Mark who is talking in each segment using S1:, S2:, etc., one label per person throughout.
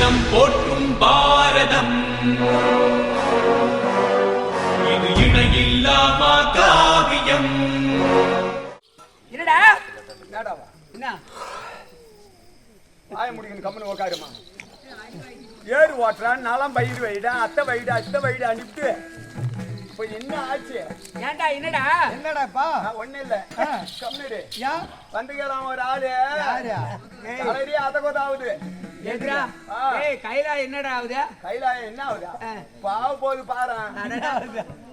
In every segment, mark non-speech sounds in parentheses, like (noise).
S1: அகிலம் போற்றும் பாரதம். இது இணையில்லாமா காவியம்?
S2: என்னடா?
S3: என்னடாவா
S2: என்ன?
S3: ஆய முடிக்கணும் கம்மனு உக்காருமா. ஏறு ஓட்டுறான் நலம் பயிர் வைடா அத்தை வைடா அத்தை வைடா அனுப்பிட்டு இப்போ என்ன ஆச்சு?
S2: ஏன்டா என்னடா?
S4: என்னடாப்பா?
S3: ஒன்னும் இல்ல. கம்மிடு
S4: ஏன்
S3: வந்துக்கிறான் ஒரு ஆளு.
S4: யாரு?
S3: தலையடி அத கொதாவது
S2: எதுடா
S3: ஆ.
S2: ஏய் கைலா என்னடா ஆகுது
S3: கைலாயம் என்ன ஆகுதா. பாவ போது பாரு.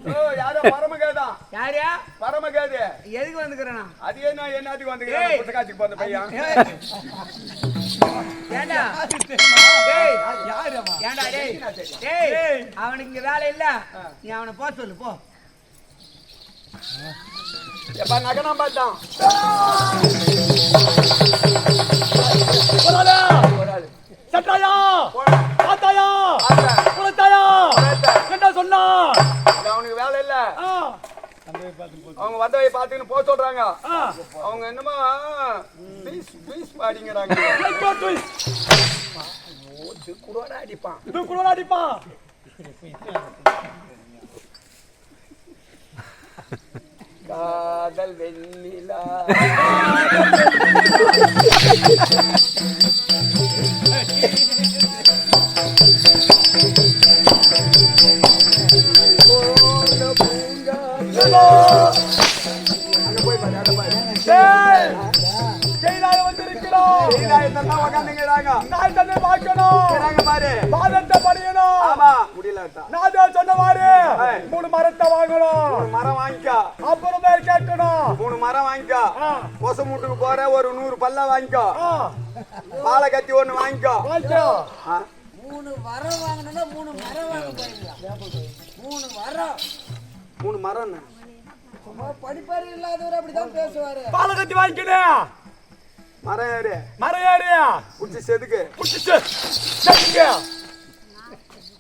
S3: ஓ யாரோ பரமகேதான்
S2: யாரியா
S3: பரமகேது.
S2: எதுக்கு வந்துக்கிறேனா?
S3: அது என்ன என்னத்துக்கு வந்துக்கிறேன்?
S2: ஏய்.
S3: புத்தகாட்சிக்கு போந்த பையன்.
S2: ஏன்டா டேய்
S4: யாருமா
S2: ஏன்டா டேய் அவனுக்கு இங்க வேலை இல்ல. நீ அவனை போ சொல்லு போ.
S3: எப்ப நகனா பார்த்தான். ஆளு.
S4: சட்டாயா?
S3: ஆத்தா.
S4: குளத்தாயா?
S3: ஆத்தா.
S4: என்ன சொன்னா
S3: இது அவனுக்கு வேலை இல்ல
S4: ஆ,
S3: அவங்க வந்தவை பார்த்துன்னு போக சொல்றாங்க. அவங்க என்னமோ பீஸ் பீஸ் பாடிங்கிறாங்க
S4: துய்.
S3: இது குரோட அடிப்பான்
S4: இது
S3: காதல் வெண்ணிலா.
S4: மூணு மரத்தை வாங்கணும்
S3: மரம் வாங்கிக்கா
S4: அப்புறம் பேர் கேட்கணும்
S3: மூணு மரம் வாங்கிக்கா கொச மூட்டுக்கு போற ஒரு நூறு பல்ல வாங்கிக்கோ பாலை கத்தி ஒண்ணு வாங்கிக்கோ
S2: மூணு மரம் வாங்கணும்னா மூணு மரம் வாங்க மூணு மரம்.
S3: மூணு மரம்
S2: படிப்பறிவு இல்லாதவர் அப்படிதான் பேசுவாரு.
S4: பாலை கட்டி வாங்கிக்கணும்
S3: மரம் ஏறு
S4: மரம் ஏறி
S3: குச்சி செதுக்கு.
S4: குடிச்சிட்டு சரிங்க.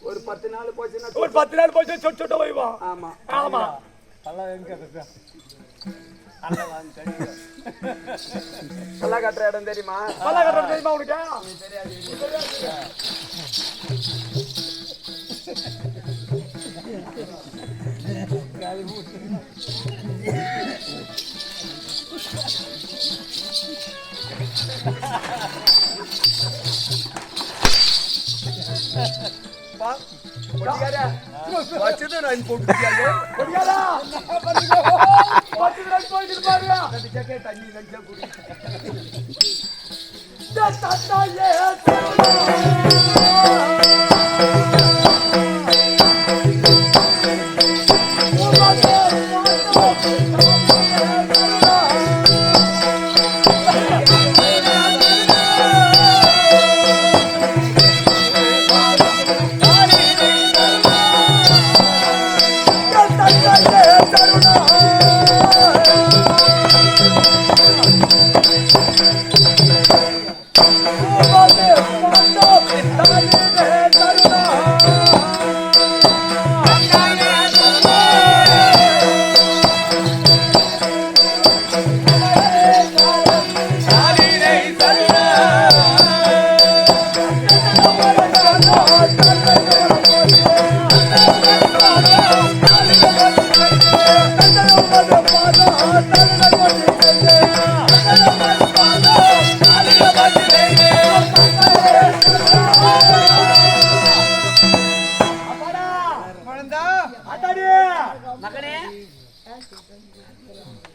S3: ஒரு பத்து நாள் போச்சுன்னா
S4: ஒரு பத்து நாள் போய் சொட்டு சொட்ட வைவா
S3: ஆமா.
S4: ஆமா.
S3: பல்லா கட்டுற இடம் தெரியுமா?
S4: பல கட்டுறது தெரியுமா உனக்கு?
S3: பா, வச்சது நான் கேட்க தண்ணி நஞ்சா குடி.
S4: தத்தாயே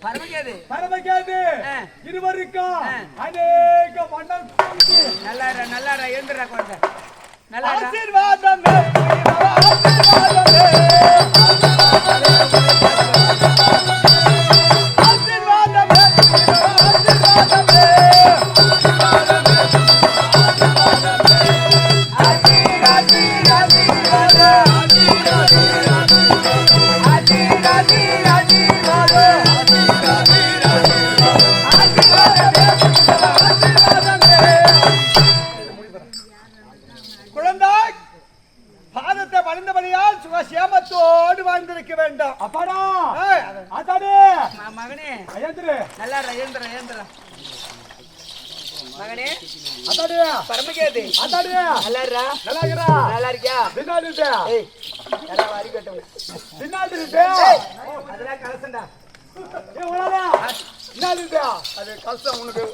S2: பரமகேது
S4: பரமகேது
S2: ஆ.
S4: அநேக மன்னர்
S2: நல்லாரா நல்லாரா எழுந்துடா குழந்தை.
S4: ஆசீர்வாதமே ஆசீர்வாதமே. ஆசீர்வாதமே.
S3: குழந்தாய் பாதத்தை வளர்ந்தபடியால் சுகசேமத்தோடு வாழ்ந்திருக்க வேண்டும்.
S4: அப்பாடா அத்தாடி
S2: ம- மகனே.
S4: ஐயந்திரு
S2: நல்லாரா எழுந்துடா எழுந்துடா மகனே.
S4: அதாடி
S2: பரமகேது
S4: அதாடி
S2: நல்லா இருடா.
S4: நல்லா இருக்கிறா
S2: நல்லா இருக்கியா?
S4: பின்னாடி இருக்கு.
S2: ஏய் யாரா வாரி
S4: பின்னாடி இருக்கு.
S2: அதெல்லாம் கலசண்டா
S4: இருக்கு அது கஷ்டம் உனக்கு.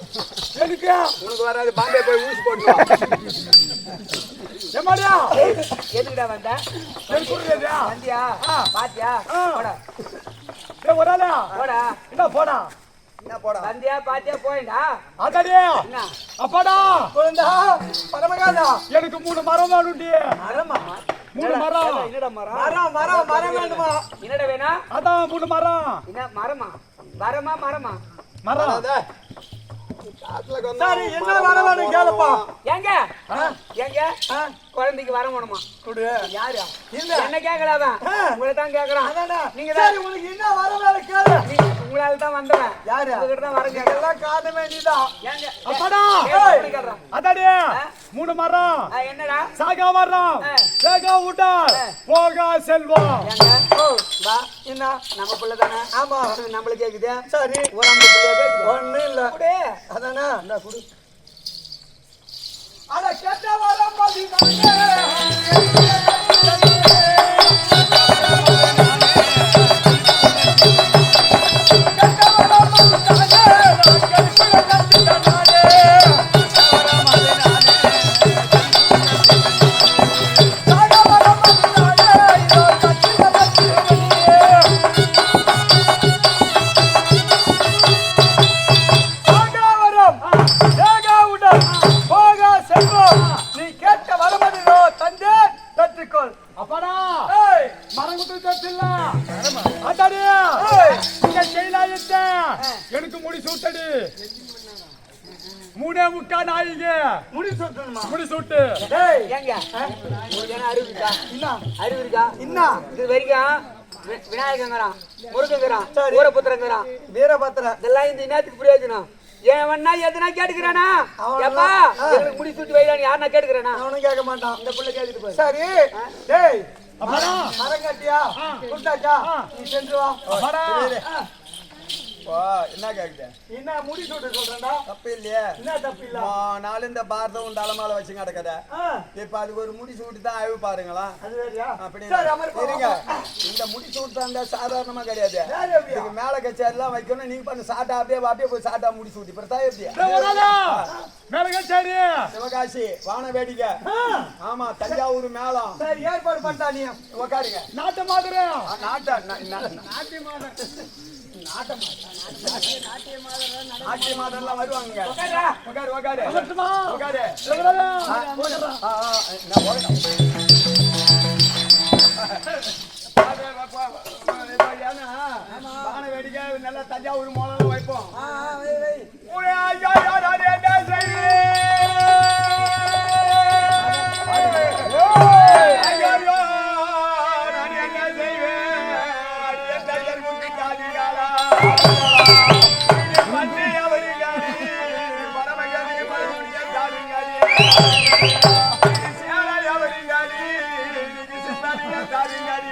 S4: எதுக்கு? உனக்கு வராது பாம்பே போய் ஊசி போட்டு ஏமாடியா
S2: எதுக்குடா வந்த?
S4: எனக்கு புரியுதா
S2: வந்தியா? பாத்தியா. போடா.
S4: ஏய் உடாடா
S2: போடா.
S4: என்ன போடா?
S2: என்ன போடா? வந்தியா பாத்தியா போயிடா.
S4: அதாடி
S2: என்ன?
S4: அப்பாடா.
S2: குழந்தா பரமகாதா.
S4: எனக்கு மூணு மரம் வேணும்டி
S2: மரமா?
S4: மூணு மரம்.
S2: என்னடா மரம். மரம் மரம் மரம் வேணுமா? என்னடா வேணா
S4: அதான் மூணு மரம்.
S2: என்ன மரமா? மரமா மரமா?
S4: மரம்.
S2: சரி என்ன வர வேணும்? கேளுப்பா. ஏங்க? ஏங்க? குழந்தைக்கு வர வேணுமா?
S4: கொடு.
S2: யாரு? என்ன கேக்கல அவன்? உங்களை தான் கேக்குறான். நீங்க
S5: சரி உனக்கு என்ன வர கேளு.
S2: உங்களால தான் வந்தவன்.
S5: யாரு?
S2: உங்ககிட்ட தான் வர கேக்குறேன்.
S5: எல்லாம் காரணமே நீதான்
S4: அப்பாடா!
S2: ஏய், எப்படி கேக்குறான்?
S4: அதாடி! மூணு மரம்.
S2: என்னடா?
S4: சாகா மரம். சேகா உட்டார் போகா செல்வம்.
S2: வா என்ன? நம்ம புள்ள தானே
S5: ஆமா
S2: நம்மளுக்கு கேக்குது?
S5: சரி.
S2: ஒரு புள்ளையா கேக்குது?
S5: ஒண்ணு இல்ல. அதானே?
S2: இந்தா குடு.
S5: அட கெட்ட வீரபத்திர
S2: இதெல்லாம் இந்த நேரத்துக்கு பிரயோஜனம் ஏன் வேணா எதுனா கேட்டுக்கிறானா? எப்பா. எங்களுக்கு முடி சுட்டி வைடான்னு யாருனா கேட்டுக்கிறானா?
S5: அவனும் கேட்க மாட்டான்.
S2: இந்த புள்ள கேட்டுட்டு போய்
S5: சரி. டேய்
S4: அப்பாடா.
S5: மரம் கட்டியா? கொடுத்தாச்சா? நீ சென்று வா.
S4: அப்பாடா.
S3: என்ன கேக்குது
S5: என்ன முடி சூட்டு சொல்றேன்டா?
S3: தப்பு இல்லையே?
S5: என்ன தப்பு இல்ல?
S3: நாள் இந்த பாரதம் தலைமால வச்சு கிடக்குத இப்ப அதுக்கு ஒரு முடி சூட்டு தான் அழிவு பாருங்களா?
S5: அது வேறயா?
S3: அப்படி
S5: சரி அமர்
S3: இருங்க. இந்த முடி சூட்டு தான் சாதாரணமா கிடையாது. இதுக்கு மேல கச்சேரி எல்லாம் வைக்கணும். நீங்க பண்ண. சாட்டா அப்படியே அப்படியே போய் சாட்டா முடி சூட்டி. இப்படித்தான் எப்படியா
S4: டேய், வராதா மேலங்க சரி
S3: சிவகாசி வான வேடிக்கை. ஆமா தஞ்சாவூர் மேளம்.
S5: சரி ஏற்பாடு பண்ணிட்டா நீ.
S3: உக்காருங்க.
S4: நாட்டு மாதிரி
S3: நாட்டா
S4: நாட்டு மாதிரி
S3: நாட்டிய மாடெல்லாம் வருவாங்க உக்காரு உக்காரு
S4: வரட்டுமா?
S3: உக்காரு
S4: வராதா?
S3: ஆ, ஆ, நான் போகணும். ஏன்னா, வான வேடிக்கை நல்லா தஞ்சாவூர் மோளம் வைப்போம் ஜாதிகாரி.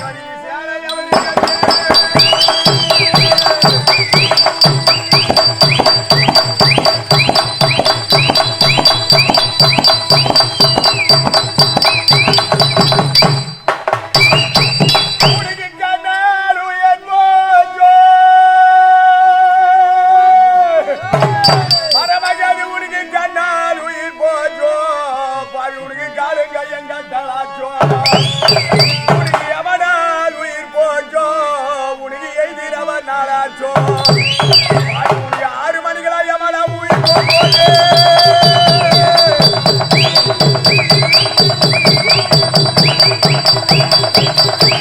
S3: இது Thank you.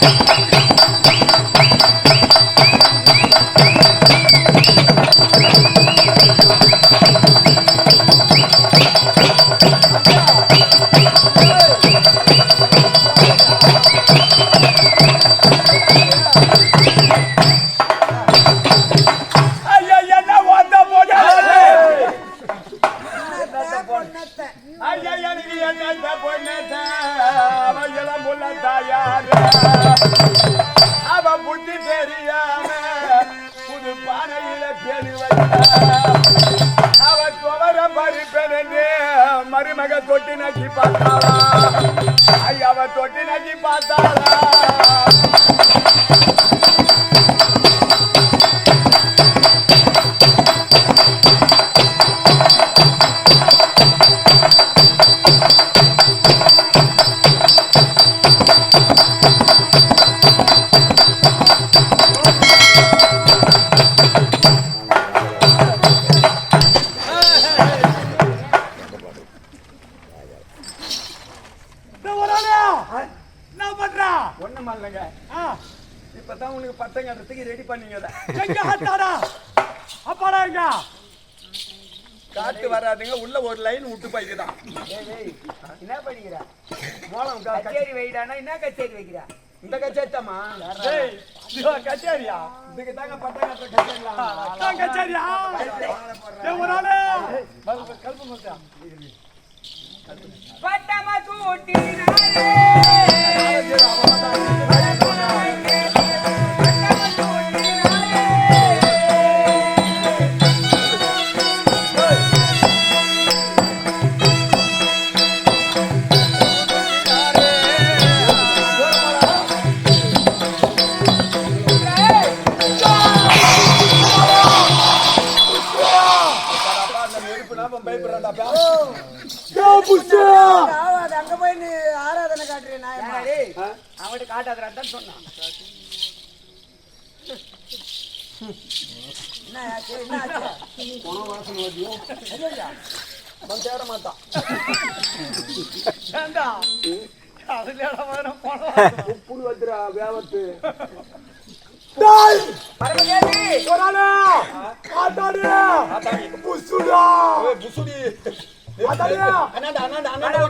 S3: Thank (laughs) you.
S2: கட்டி
S6: வைக்கிறா.
S2: இந்த கச்சேத்தம்மா
S3: கச்சேரியா?
S2: இதுக்கு தாங்க
S3: பத்தாங்க கச்சேரியா? கல்பு
S6: பட்டமா
S3: கூட்டினாரே உப்பு
S2: உப்புன்னு வந்துடா வேவத்து அண்ணாடா அண்ணாடா அண்ணாடா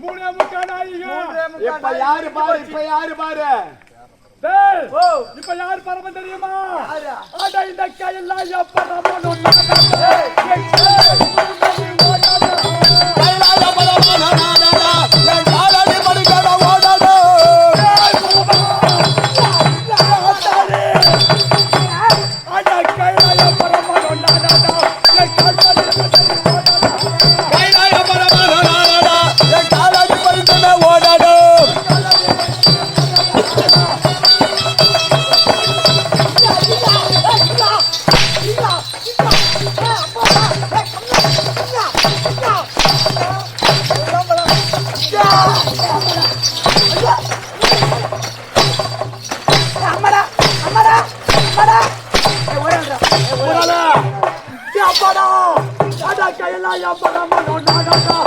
S5: மூணே
S4: முக்கா நாயிங்க
S3: இப்ப யாரு பாரு இப்ப யாரு பாரு?
S4: டேய், இப்ப யார் பரம தெரியுமா? அட இந்த கையெல்லாம் எப்ப நம்ம
S5: পরম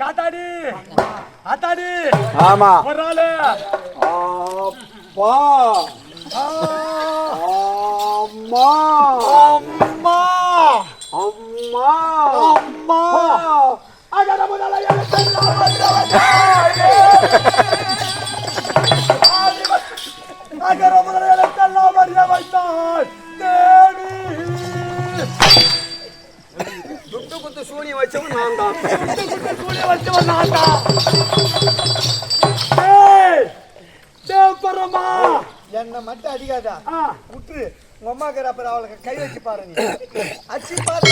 S4: காத்தாடி. ஆத்தாடி
S3: ஆமா.
S4: ஒரு ஆளு.
S3: அப்பா
S4: சூரிய வச்சவன் நான்டா டேய் தேவ் பரமா.
S5: என்ன மட்டும் அடிக்காதா? விட்டுரு. உங்க அம்மா இருக்கிற அப்புறம் அவளுக்கு கை வச்சு பாரு நீ அச்சி பாரு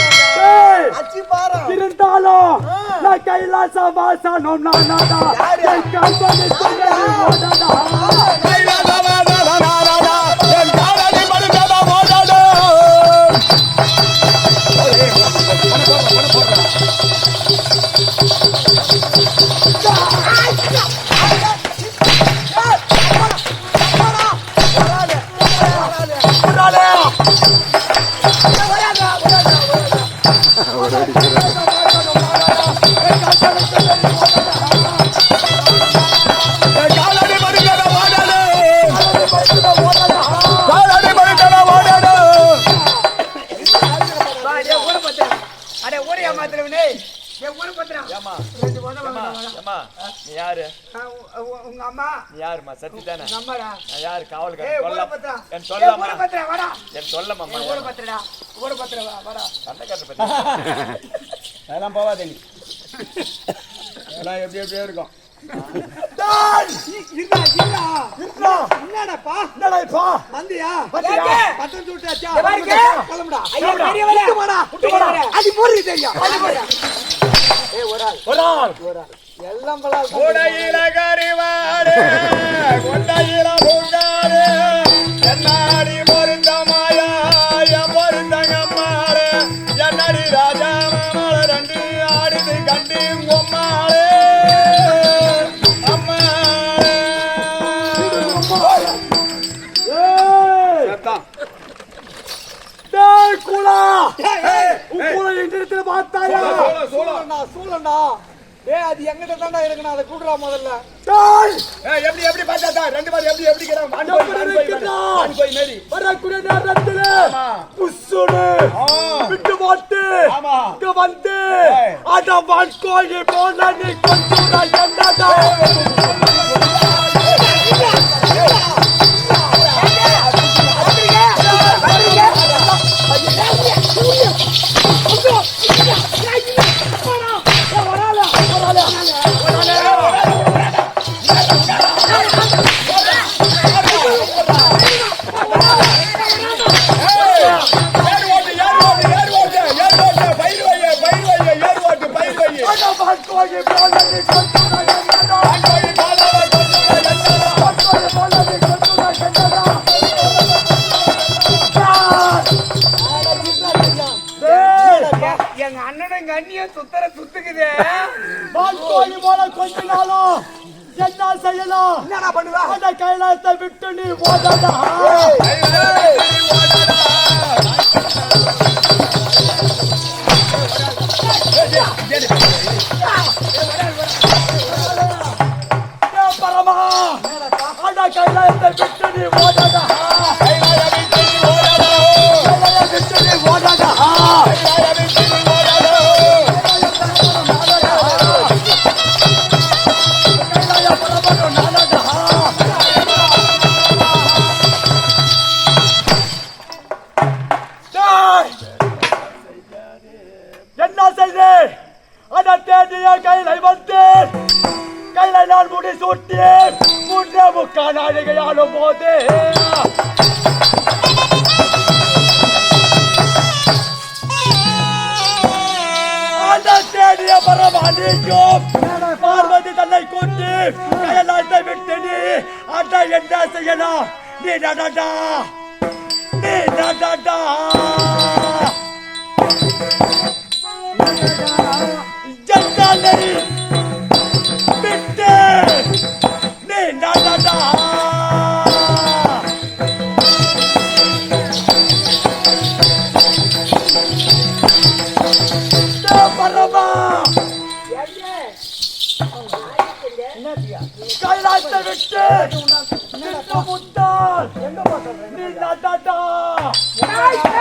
S5: அச்சி பாரு.
S4: இருந்தாலும் நான் கைலாச வாசனம் நானாடா என் கம்பெனி
S1: யாருமா சத்தி தானே
S2: நம்மடா.
S1: யாரு? காவல்காரன். சொல்ல என்
S2: ஊர வாடா.
S1: என்
S2: ஊர பத்திரடா. ஊர
S1: பத்தி (laughs)
S3: அதெல்லாம் போவாதே நீ. அதெல்லாம் எப்படி எப்படியோ இருக்கும்.
S5: என்னடாப்பா?
S4: என்னடா இப்போ?
S5: வந்தியா? பட்டம் சுட்டாச்சா. கிளம்புடா. அடி தெரியும்
S4: ஒரு ஆள்.
S5: எல்லாம் பலா
S3: கூடையில கறிவாடு கொண்டையில பூங்காடு என்னாடி பொருத்தமாயா என் பொருத்தங்கம்மாடு என்னடி ராஜா மாமல ரெண்டு ஆடுது கண்டு உம்மாளே
S4: குலா உன் குலா இடத்துல பார்த்தாயா?
S5: சூழண்டா சூழண்டா ஏய் அது எங்கிட்ட தான்டா இருக்கணும் அதை கூடுறா முதல்ல.
S4: டேய்
S3: ஏய், எப்படி எப்படி பார்த்தா ரெண்டு பேரும் எப்படி எப்படி இருக்கிறாங்க? மான் கோழி மாரி.
S4: வரக்கூடிய நேரத்துல புசுடு விட்டு போட்டு
S3: ஆமா.
S4: இங்க வந்து. அட வான்கோழி போல நீ கொஞ்சம் என்னடா?
S2: எங்க அண்ணனும் எங்க அண்ணியும் சுத்தர சுத்துக்குதே
S4: வான்கோழி போல கொஞ்ச நாளும் என்ன செய்யலாம்
S5: என்னடா பண்ணுவ?
S4: அந்த கைலாசத்தை விட்டு நீ ஓடாதா பரமா அந்த கைலாசத்தை விட்டு நீ ஓடாதா கையில நான் முடி சுட்டேன் முன்னே முக்கா நாழிகையாலும் போது அந்த தேடிய பரமானிக்கும் பார்வதி தன்னை கொண்டு கையலாத்தை விட்டு நீ அண்ணா என்ன செய்யலாம் நீ நடடா நீ நடடா ஜன்னலை கைலாசத்தை விட்டு நின்று முட்டாள் நீ நடடா
S2: எங்களை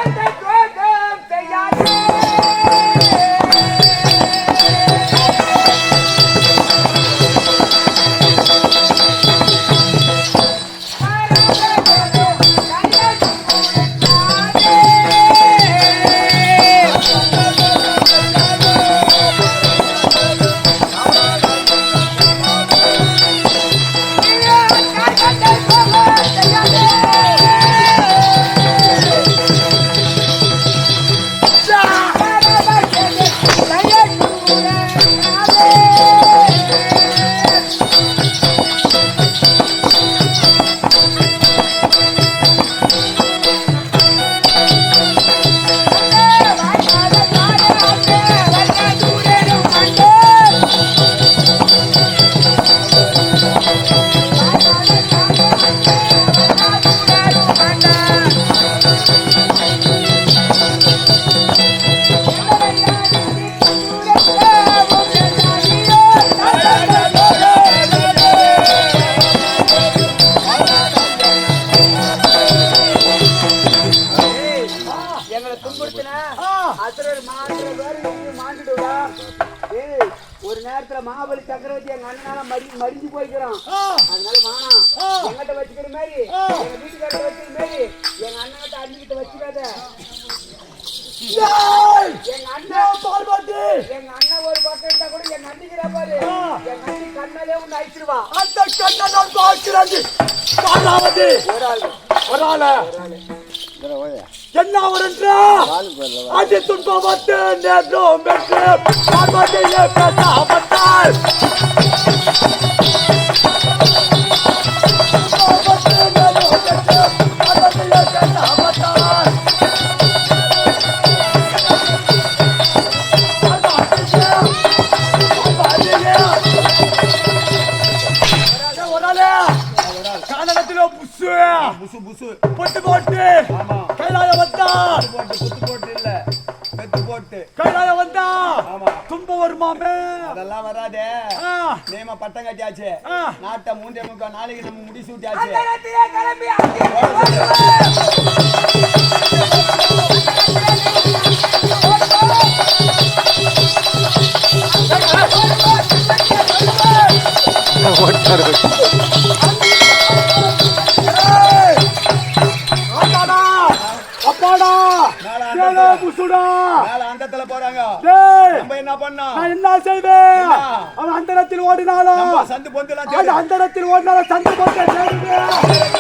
S2: இருந்தா கூட எங்க அண்ணிக்கிறா பாரு எங்க அண்ணி கண்ணாலே உன்னை அழிச்சிருவா.
S4: அந்த கண்ணை நான் ஒரு ஆளு அடி பேசாமட்டால்
S3: நேம பட்டம் கட்டியாச்சு. நாட்டை மூன்றே முக்கால் நாளைக்கு நம்ம முடி சூட்டியாச்சு
S2: அந்த
S4: புசுடா
S3: மேல அந்தத்துல போறாங்க. நம்ம என்ன பண்ணோம்
S4: நான் என்ன செய்வேன்? அவன் அந்தரத்தில் ஓடினாலும்
S3: சந்து பொந்துலாம்
S4: அது
S3: தேடு.
S4: அந்தரத்தில் ஓடினாலும் சந்து போட்டு